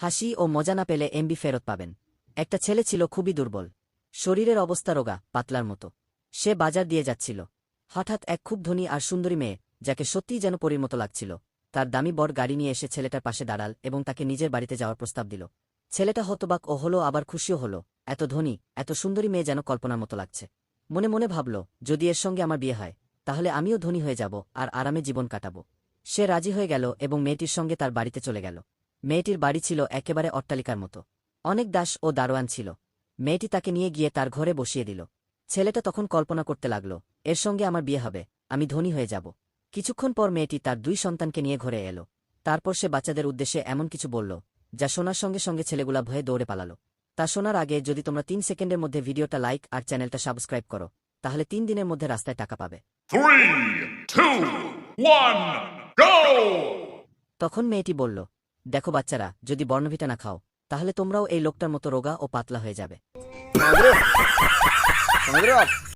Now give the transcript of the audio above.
হাসি ও মজা না পেলে এমবি ফেরত পাবেন। একটা ছেলে ছিল খুবই দুর্বল। শরীরের অবস্থা রোগা, পাতলার মতো। সে বাজার দিয়ে যাচ্ছিল। হঠাৎ এক খুব ধনী আর সুন্দরী মেয়ে, যাকে সত্যিই যেন পরীর মতো লাগছিল, তার দামি বর গাড়ি নিয়ে এসে ছেলেটার পাশে দাঁড়াল এবং তাকে নিজের বাড়িতে যাওয়ার প্রস্তাব দিল। ছেলেটা হতবাক ও হলো আবার খুশিও হলো। এত ধনী, এত সুন্দরী মেয়ে যেন কল্পনার মতো লাগছে। মনে মনে ভাবল, যদি এর সঙ্গে আমার বিয়ে হয়, তাহলে আমিও ধনী হয়ে যাব আর আরামে জীবন কাটাব। সে রাজি হয়ে গেল এবং মেয়েটির সঙ্গে তার বাড়িতে চলে গেল। মেয়েটির বাড়ি ছিল একেবারে অট্টালিকার মতো। অনেক দাস ও দারোয়ান ছিল। মেয়েটি তাকে নিয়ে গিয়ে তার ঘরে বসিয়ে দিল। ছেলেটা তখন কল্পনা করতে লাগল এর সঙ্গে আমার বিয়ে হবে আমি ধনী হয়ে যাব। কিছুক্ষণ পর মেয়েটি তার দুই সন্তানকে নিয়ে ঘরে এলো। তারপর সে বাচ্চাদের উদ্দেশ্যে এমন কিছু বলল যা শোনার সঙ্গে সঙ্গে ছেলেগুলা ভয়ে দৌড়ে পালালো। তা শোনার আগে যদি তোমরা তিন সেকেন্ডের মধ্যে ভিডিওটা লাইক আর চ্যানেলটা সাবস্ক্রাইব করো তাহলে তিন দিনের মধ্যে রাস্তায় টাকা পাবে! তখন মেয়েটি বলল দেখো বাচ্চারা, যদি বর্ণভিটা না খাও, তাহলে তোমরাও এই লোকটার মতো রোগা ও পাতলা হয়ে যাবে।